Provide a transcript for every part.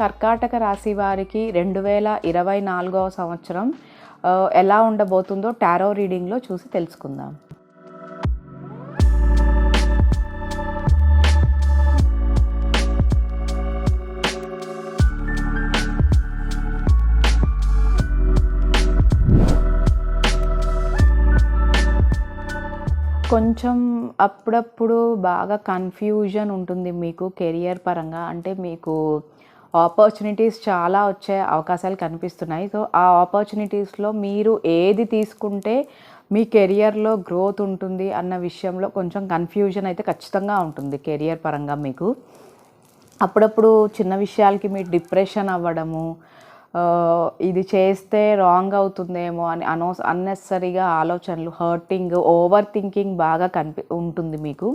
కర్కాటక రాశి వారికి రెండు వేల ఇరవై నాలుగవ సంవత్సరం ఎలా ఉండబోతుందో టారో రీడింగ్లో చూసి తెలుసుకుందాం. కొంచెం అప్పుడప్పుడు బాగా కన్ఫ్యూజన్ ఉంటుంది మీకు కెరియర్ పరంగా. అంటే మీకు ఆపర్చునిటీస్ చాలా వచ్చే అవకాశాలు కనిపిస్తున్నాయి. సో ఆ ఆపర్చునిటీస్లో మీరు ఏది తీసుకుంటే మీ కెరియర్లో గ్రోత్ ఉంటుంది అన్న విషయంలో కొంచెం కన్ఫ్యూజన్ అయితే ఖచ్చితంగా ఉంటుంది కెరియర్ పరంగా మీకు. అప్పుడప్పుడు చిన్న విషయాలకి మీరు డిప్రెషన్ అవ్వడము ఇది చేస్తే రాంగ్ అవుతుందేమో అని అనో అన్నెసరీగా ఆలోచనలు హర్టింగ్ ఓవర్ థింకింగ్ బాగా కనిపి ఉంటుంది మీకు.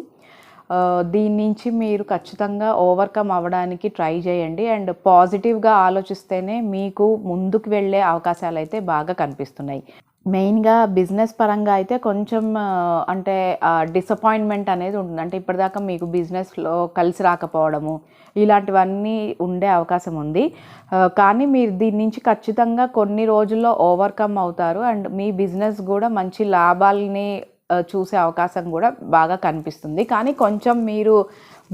దీని నుంచి మీరు ఖచ్చితంగా ఓవర్కమ్ అవ్వడానికి ట్రై చేయండి. అండ్ పాజిటివ్గా ఆలోచిస్తేనే మీకు ముందుకు వెళ్ళే అవకాశాలు అయితే బాగా కనిపిస్తున్నాయి. మెయిన్గా బిజినెస్ పరంగా అయితే కొంచెం అంటే డిసప్పాయింట్మెంట్ అనేది ఉంటుంది. అంటే ఇప్పటిదాకా మీకు బిజినెస్లో కలిసి రాకపోవడము ఇలాంటివన్నీ ఉండే అవకాశం ఉంది. కానీ మీరు దీని నుంచి ఖచ్చితంగా కొన్ని రోజుల్లో ఓవర్కమ్ అవుతారు. అండ్ మీ బిజినెస్ కూడా మంచి లాభాలని చూసే అవకాశం కూడా బాగా కనిపిస్తుంది. కానీ కొంచెం మీరు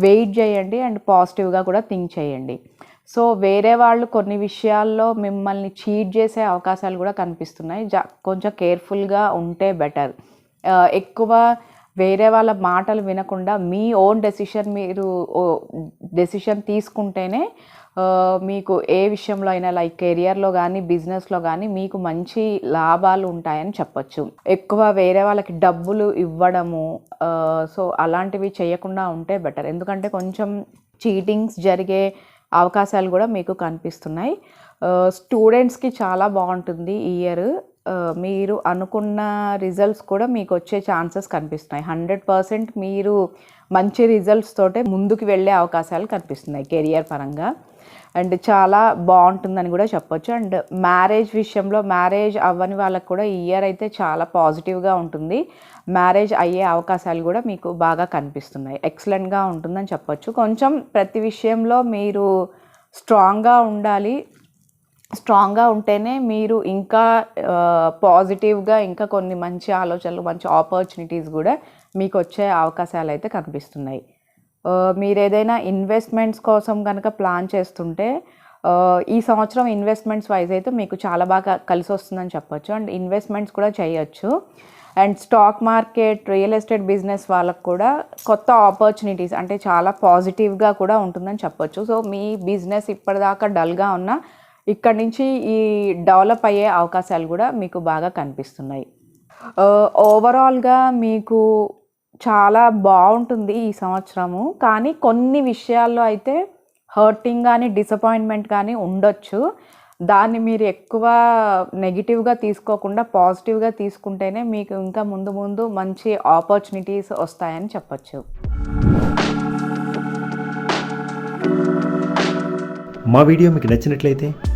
వెయిట్ చేయండి అండ్ పాజిటివ్గా కూడా థింక్ చేయండి. సో వేరే వాళ్ళు కొన్ని విషయాల్లో మిమ్మల్ని చీట్ చేసే అవకాశాలు కూడా కనిపిస్తున్నాయి. జా కొంచెం కేర్ఫుల్గా ఉంటే బెటర్. ఎక్కువ వేరే వాళ్ళ మాటలు వినకుండా మీ ఓన్ డెసిషన్ మీరు డెసిషన్ తీసుకుంటేనే మీకు ఏ విషయంలో అయినా లైక్ కెరియర్లో కానీ బిజినెస్లో కానీ మీకు మంచి లాభాలు ఉంటాయని చెప్పొచ్చు. ఎక్కువ వేరే వాళ్ళకి డబ్బులు ఇవ్వడము సో అలాంటివి చేయకుండా ఉంటే బెటర్ ఎందుకంటే కొంచెం చీటింగ్స్ జరిగే అవకాశాలు కూడా మీకు కనిపిస్తున్నాయి. స్టూడెంట్స్కి చాలా బాగుంటుంది ఈ ఇయర్ మీరు అనుకున్న రిజల్ట్స్ కూడా మీకు వచ్చే ఛాన్సెస్ కనిపిస్తున్నాయి. హండ్రెడ్ పర్సెంట్ మీరు మంచి రిజల్ట్స్ తోటే ముందుకు వెళ్ళే అవకాశాలు కనిపిస్తున్నాయి కెరియర్ పరంగా. అండ్ చాలా బాగుంటుందని కూడా చెప్పొచ్చు. అండ్ మ్యారేజ్ విషయంలో మ్యారేజ్ అవ్వని వాళ్ళకి కూడా ఈ ఇయర్ అయితే చాలా పాజిటివ్గా ఉంటుంది. మ్యారేజ్ అయ్యే అవకాశాలు కూడా మీకు బాగా కనిపిస్తున్నాయి. ఎక్సలెంట్గా ఉంటుందని చెప్పొచ్చు. కొంచెం ప్రతి విషయంలో మీరు స్ట్రాంగ్గా ఉండాలి. స్ట్రాంగ్గా ఉంటేనే మీరు ఇంకా పాజిటివ్గా ఇంకా కొన్ని మంచి ఆలోచనలు మంచి ఆపర్చునిటీస్ కూడా మీకు వచ్చే అవకాశాలు అయితే కనిపిస్తున్నాయి. మీరు ఏదైనా ఇన్వెస్ట్మెంట్స్ కోసం కనుక ప్లాన్ చేస్తుంటే ఈ సంవత్సరం ఇన్వెస్ట్మెంట్స్ వైజ్ అయితే మీకు చాలా బాగా కలిసి వస్తుందని చెప్పొచ్చు. అండ్ ఇన్వెస్ట్మెంట్స్ కూడా చేయొచ్చు. And stock market real estate business వాళ్ళకు కూడా కొత్త ఆపర్చునిటీస్ అంటే చాలా పాజిటివ్గా కూడా ఉంటుందని చెప్పొచ్చు. సో మీ బిజినెస్ ఇప్పటిదాకా డల్గా ఉన్నా ఇక్కడ నుంచి ఈ డెవలప్ అయ్యే అవకాశాలు కూడా మీకు బాగా కనిపిస్తున్నాయి. ఓవరాల్గా మీకు చాలా బాగుంటుంది ఈ సంవత్సరము. కానీ కొన్ని విషయాల్లో అయితే హర్టింగ్ కానీ డిసప్పాయింట్మెంట్ కానీ ఉండొచ్చు. దాన్ని మీరు ఎక్కువ నెగిటివ్గా తీసుకోకుండా పాజిటివ్గా తీసుకుంటేనే మీకు ఇంకా ముందు ముందు మంచి ఆపర్చునిటీస్ వస్తాయని చెప్పచ్చు. మా వీడియో మీకు నచ్చినట్లయితే